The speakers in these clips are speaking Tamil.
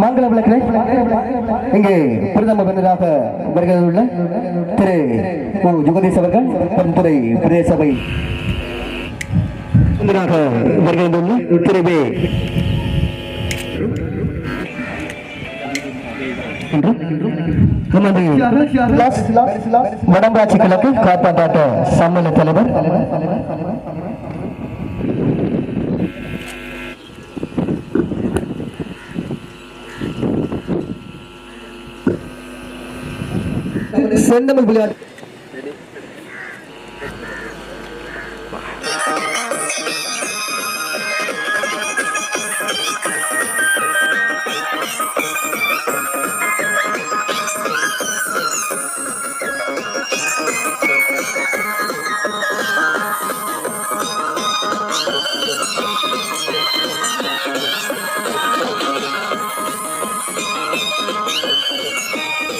மங்கள விளக்கு இங்கே பிரதம விருந்தராக வருகிறதுள்ள திரு ஓ யுகதீஷ் அவர்கள் பெருந்துறை பிரதேச சபை விருந்தராக வருகிறதுள்ள திரு வே. வடம்பாட்சி கிழக்கு காப்பாற்றாட்ட சம்மேளன தலைவர் செந்தமிழ் விளையாட்டு செந்தமிழ்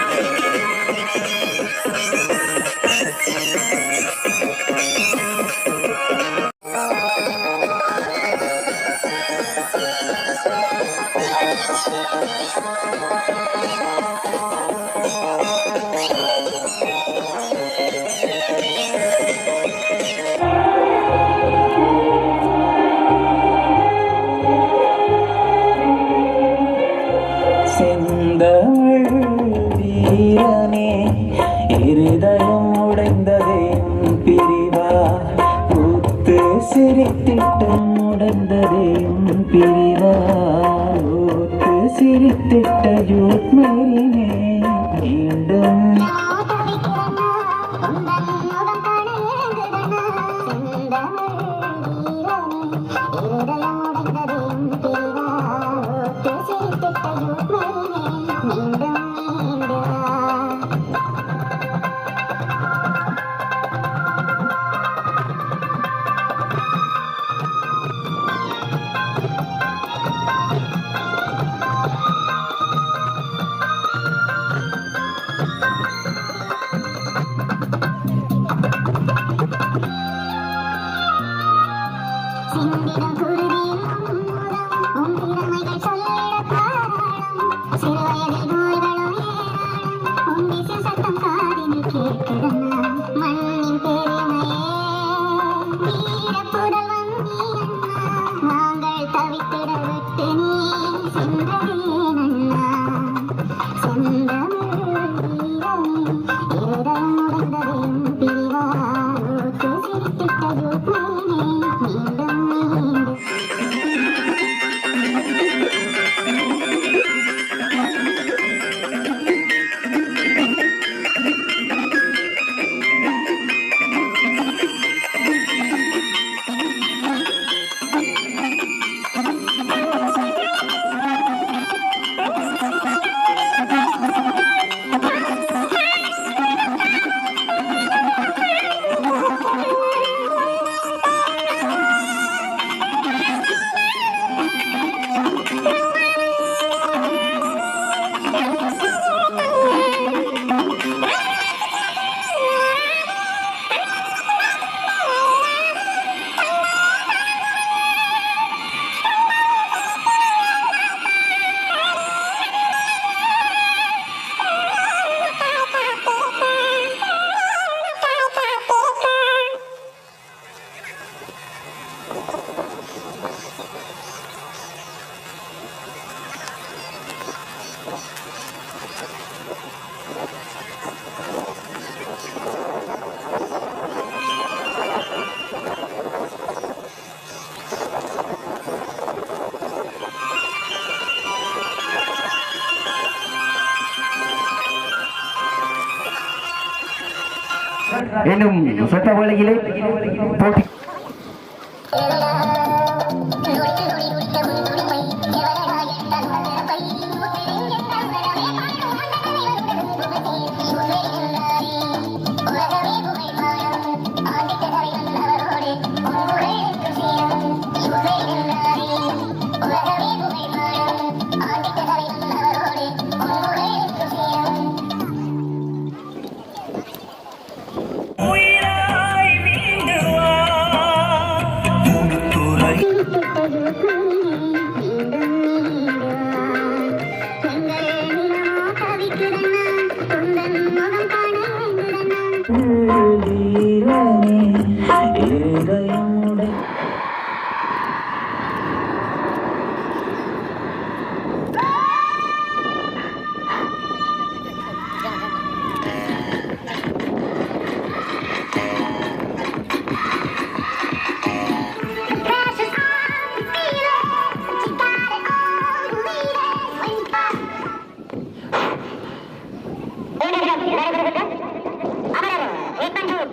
உடைந்ததே உன் சிரித்திட்ட பூத்து சிரித்திட்ட மீண்டும் சிந்திடும் குருதியின் இன்னும் சட்ட வேளையிலே போட்டி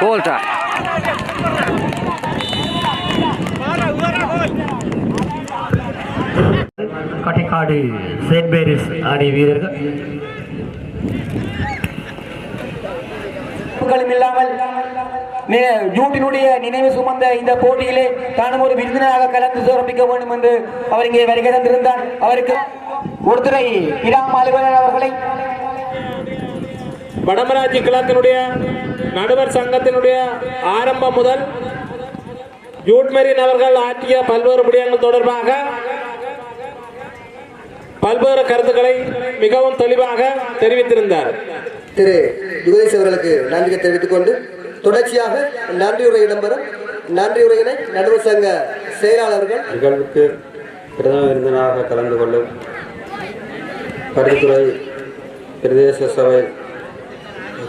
போல்ட்டா கட்டைக்காடு செயின்ட் மேரிஸ் அணி வீரர்கள். இல்லாமல் ஜூட்டினுடைய நினைவு சுமந்த இந்த போட்டியிலே தானும் ஒரு விருந்தினராக கலந்து சிறப்பிக்க வேண்டும் என்று அவர் இங்கே வருகை தந்திருந்தார். அவருக்கு ஒருத்தரை இராம் அலுவலர் அவர்களை வடமராட்சி கிளத்தினுடைய நடுவர் சங்கத்தினுடைய ஆரம்பம் முதல் ஜூட்மெரின் அவர்கள் ஆற்றிய பல்வேறு விடயங்கள் தொடர்பாக பல்வேறு கருத்துக்களை மிகவும் தெளிவாக தெரிவித்திருந்தார். திரு யுகேஷ் அவர்களுக்கு நன்றியை தெரிவித்துக் கொண்டு தொடர்ச்சியாக நன்றியுரை இடம்பெறும். நன்றியுரையினை நடுவர் சங்க செயலாளர்கள் நிகழ்வுக்கு பிரதம விருந்தினராக கலந்து கொள்ளும் கருத்துறை பிரதேச சபை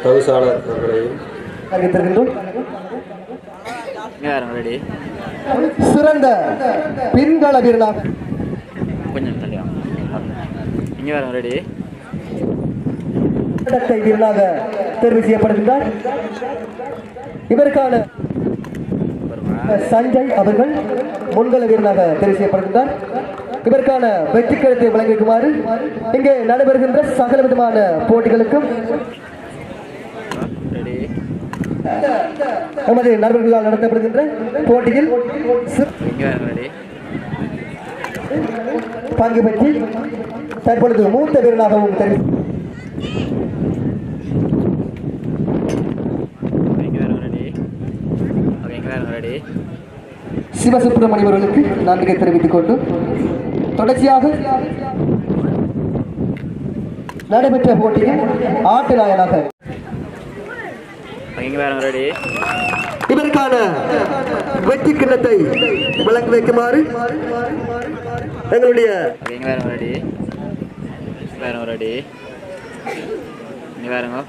தவிசாளர் அவர்களையும் சிறந்த பின்கள வீரனாக கொஞ்சம் தள்ளி வாங்க. இங்கே வரேன் ரெடி இடத்தை வீரனாக தேர்வு செய்யப்படுகின்றார். இவருக்கான சஞ்சய் அவர்கள் முன்கள வீரனாக தேர்வு செய்யப்படுகின்றார். இவருக்கான வெற்றி கருத்தை வழங்கிக்குமாறு இங்கே நடைபெறுகின்ற சகல விதமான போட்டிகளுக்கும் நமது நண்பர்களால் நடத்தப்படுகின்ற போட்டியில் பங்கு பெற்று தற்பொழுது மூத்த வீரனாகவும் தெரிவி இங்கே வரேன் ரெடி ஓகே இங்கே வரேன் ரெடி சிவசுப்பிரமணியம் அவர்களுக்கு நன்றியை தெரிவித்துக் கொண்டு தொடர்ச்சியாக நடைபெற்ற போட்டியில் ஆட்டு நாயனாக இவருக்கான வெற்றி கிண்ணத்தை வழங்கி வைக்குமாறு எங்களுடைய இங்கே வரேன் ரெடி வரேன் ரெடி இங்கே வரேங்க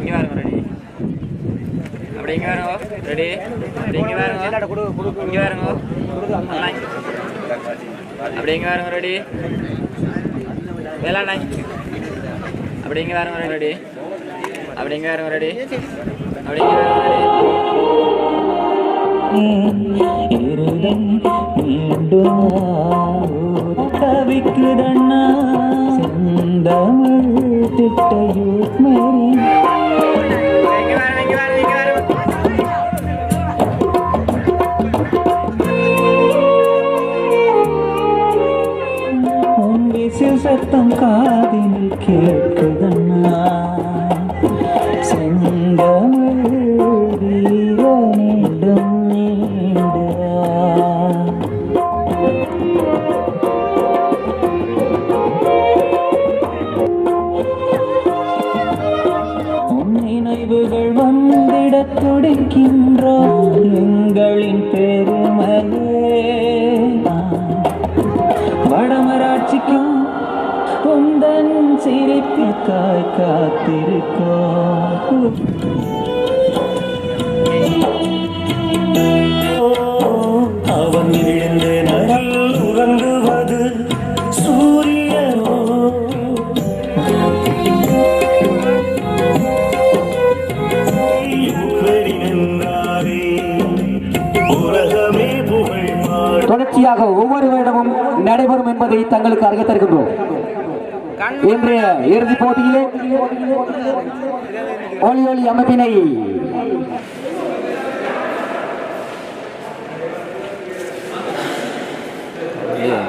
இங்கே வரேங்க ரெடி அப்படி இங்கே வரேங்க ரெடி அப்படி இங்கே வரேங்க இங்கே வரேங்க அப்படி இங்கே வரேங்க ரெடி வேளாண்ணை மீண்டும் தவிக்குதண்ணா செந்தமிழ் சத்தம் காதில் கேள். சிரிப்பிற்காய் காத்திருக்கோம். அவன் விழுந்த நடில் உறங்குவது சூரியனோ? தொடர்ச்சியாக ஒவ்வொரு வருடமும் நடைபெறும் என்பதை தங்களுக்கு அறிய தருகின்றோம். இன்றைய இறுதிப் போட்டியிலே ஒளி ஒளி அமைப்பினை இல்லையா